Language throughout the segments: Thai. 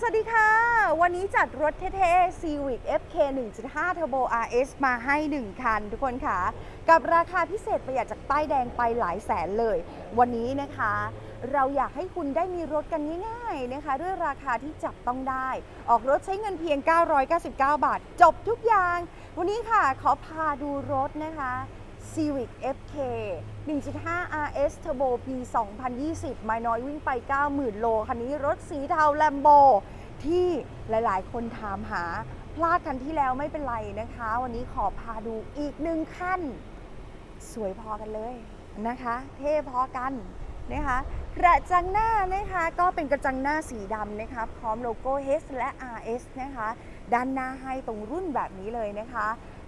สวัสดีค่ะ วันนี้จัดรถเท่ๆ Civic FK 1.5 Turbo RS มาให้ 1 คันทุกคนค่ะ กับราคาพิเศษประหยัดจากป้ายแดงไปหลายแสนเลย วันนี้นะคะ เราอยากให้คุณได้มีรถกันง่ายๆนะคะ ด้วยราคาที่จับต้องได้ ออกรถใช้เงินเพียง 999 บาท จบทุกอย่าง วันนี้ค่ะขอพาดูรถนะคะ Civic FK 1.5 RS Turbo ปี 2020 ไม่น้อยวิ่งไป 90,000 โล คันนี้รถสีเทาแลมโบที่หลายๆ คนถามหา พลาดคันที่แล้วไม่เป็นไรนะคะ วันนี้ขอพาดูอีกหนึ่งขั้น สวยพอกันเลยนะคะ เท่พอกันนะคะกระจังหน้านะคะก็เป็นกระจังหน้าสีดำนะคะพร้อมโลโก้ H และ RS นะคะ ด้านหน้าให้ตรงรุ่นแบบนี้เลยนะคะ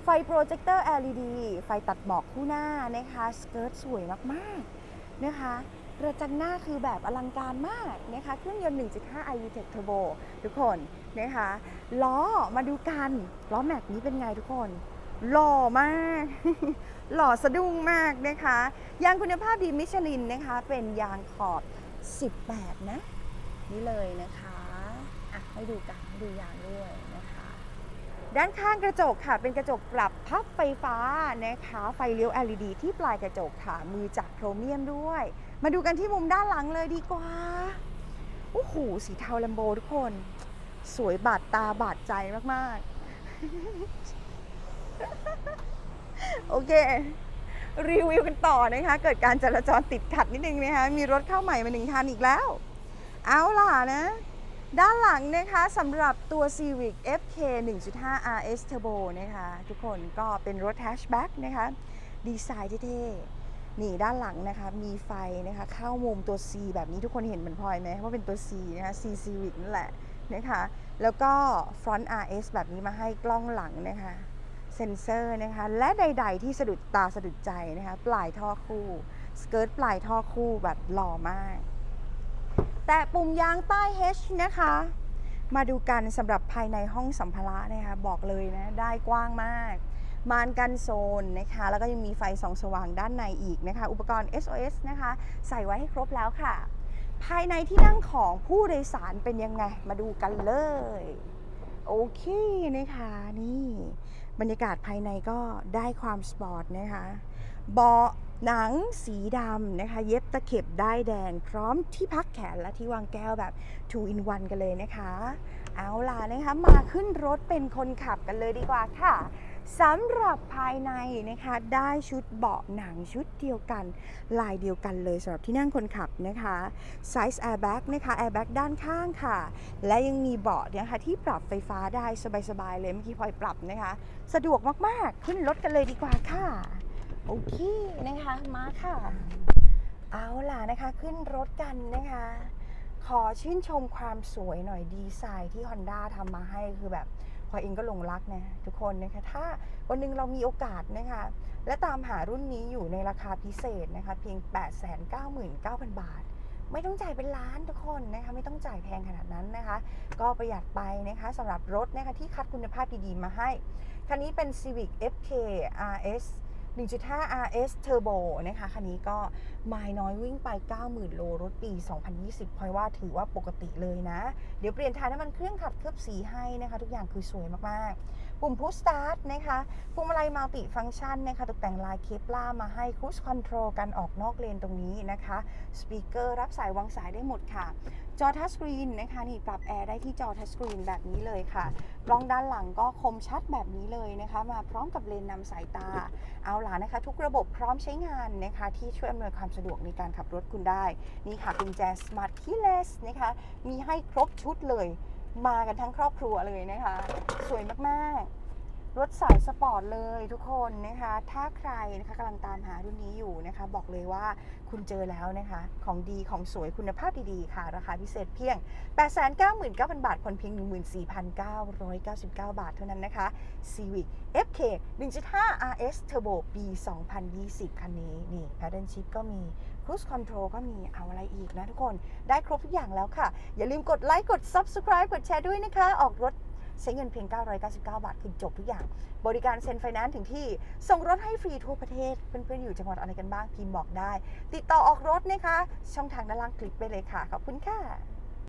ไฟโปรเจคเตอร์ LED ไฟตัดหมอกคู่หน้านะคะสเกิร์ตสวยมากๆนะคะกระจังหน้าคือแบบอลังการมากนะคะเครื่องยนต์ 1.5 iU Tech Turbo ทุกคนนะคะล้อมาดูกันล้อแม็กนี้เป็นไงทุกคนหล่อมาก หล่อสะดุ้งมากนะคะยางคุณภาพดีมิชลินนะคะ เป็นยางขอบ 18 นะ นี่เลยนะคะอะให้ดูกันดูยางด้วยนะคะ ด้านข้างกระจกค่ะ เป็นกระจกปรับพับไฟฟ้านะคะ ไฟเลี้ยว LED ที่ปลายกระจกค่ะมือจับโครเมียมด้วย มาดูกันที่มุมด้านหลังเลยดีกว่าโอ้โหสีเทาแลมโบทุกคน สวยบาดตาบาดใจมากๆ โอเค รีวิวกันต่อนะคะ เกิดการจราจรติดขัดนิดนึงนะคะ มีรถเข้าใหม่มาหนึ่งคันอีกแล้ว เอาล่ะนะ ด้านหลังนะคะสำหรับตัว Civic FK 1.5 RS Turbo นะคะทุกคนก็เป็นรถแฮชแบ็กนะคะดีไซน์เท่ๆนี่ด้านหลังนะคะมีไฟนะคะเข้ามุมตัว C แบบนี้ทุกคนเห็นเหมือนพลอยไหมว่าเป็นตัว C นะคะ C Civic นั่นแหละนะคะแล้วก็ Front RS แบบนี้มาให้กล้องหลังนะคะเซนเซอร์นะคะและใด ๆ ที่สะดุดตาสะดุดใจนะคะปลายท่อคู่ สเกิร์ตปลายท่อคู่แบบหล่อมาก แต่ปุ่มยางใต้ H นะคะ มาดูกันสำหรับภายในห้องสัมภาระนะคะบอกเลยนะได้กว้างมากมานกันโซนนะคะ แล้วก็ยังมีไฟส่องสว่างด้านในอีกนะคะ อุปกรณ์ SOS นะคะ ใส่ไว้ให้ครบแล้วค่ะ ภายในที่นั่งของผู้โดยสารเป็นยังไง มาดูกันเลย โอเคนะคะนี่ บรรยากาศภายในก็ได้ความสปอร์ตนะคะ เบาะ หนังสีดำนะคะ เย็บตะเข็บได้แดง พร้อมที่พักแขนและที่วางแก้วแบบ 2 in 1 กันเลยนะคะ เอาล่ะนะคะ มาขึ้นรถเป็นคนขับกันเลยดีกว่าค่ะสำหรับภายในนะคะ ได้ชุดเบาะหนังชุดเดียวกัน ลายเดียวกันเลยสำหรับที่นั่งคนขับนะคะไซส์แอร์แบ็กนะคะแอร์แบ็กด้านข้างค่ะ และยังมีเบาะเนี่ยค่ะที่ปรับไฟฟ้าได้สบายๆเลยเมื่อกี้พลอยปรับนะคะ สะดวกมากๆขึ้นรถกันเลยดีกว่าค่ะ โอเคนะคะมาค่ะ เอาล่ะนะคะขึ้นรถกันนะคะ ขอชื่นชมความสวยหน่อยดีไซน์ที่ Honda ทำมาให้คือแบบพอยเองก็หลงรักนะทุกคนนะคะ ถ้าวันหนึงเรามีโอกาสนะคะ และตามหารุ่นนี้อยู่ในราคาพิเศษนะคะ เพียง 899,000 บาท ไม่ต้องจ่ายเป็นล้านทุกคนนะคะ ไม่ต้องจ่ายแพงขนาดนั้นนะคะ ก็ประหยัดไปนะคะสำหรับรถนะคะที่คัดคุณภาพดีๆมาให้ คันนี้เป็น Civic FK RS 1.5 RS Turbo นะคะคันนี้ก็ไมล์น้อยวิ่งไป 90,000 โลรถปี 2020พลอยว่าถือว่าปกติเลยนะ เดี๋ยวเปลี่ยนถ่ายน้ำมันเครื่องขัดเคลือบสีให้นะคะ ทุกอย่างคือสวยมากๆ ปุ่ม Push Start นะคะพวงมาลัยมัลติฟัง c t ชันนะคะตกแต่งลายเคปล่ามาให้ Cruise Control การออกนอกเลนตรงนี้นะคะสปีกเกอร์รับสายวางสายได้หมดค่ะ จอทัชสกรีนนะคะนี่ปรับแอร์ได้ที่จอทัชสกรีนแบบนี้เลยค่ะ กล้องด้านหลังก็คมชัดแบบนี้เลยนะคะ มาพร้อมกับเลนส์นำสายตา เอาล่ะนะคะ ทุกระบบพร้อมใช้งานนะคะ ที่ช่วยอำนวยความสะดวกในการขับรถคุณได้ นี่ค่ะกุญแจ Smart Keyless นะคะ มีให้ครบชุดเลย มากันทั้งครอบครัวเลยนะคะ สวยมากๆ รถสายสปอร์ตเลยทุกคนนะคะ ถ้าใครนะคะกำลังตามหารุ่นนี้อยู่นะคะ บอกเลยว่าคุณเจอแล้วนะคะ ของดีของสวยคุณภาพดีๆ ค่ะ ราคาพิเศษเพียง 899,000 บาทผ่อนเพียง 14,999 บาทเท่านั้นนะคะ Civic FK 1.5 RS Turbo ปี 2020 คันนี้ นี่ Paddle Shift ก็มี Cruise Control ก็มีเอาอะไรอีกนะทุกคน ได้ครบทุกอย่างแล้วค่ะ อย่าลืมกดไลค์ กด Subscribe กดแชร์ด้วยนะคะ ออกรถ ใช้เงินเพียง 999 บาท คือจบทุกอย่าง บริการเซ็นไฟแนนซ์ถึงที่ ส่งรถให้ฟรีทั่วประเทศ เพื่อนๆ อยู่จังหวัดอะไรกันบ้างพิมพ์บอกได้ ติดต่อออกรถนะคะ ช่องทางด้านล่างคลิกไปเลยค่ะ ขอบคุณค่ะ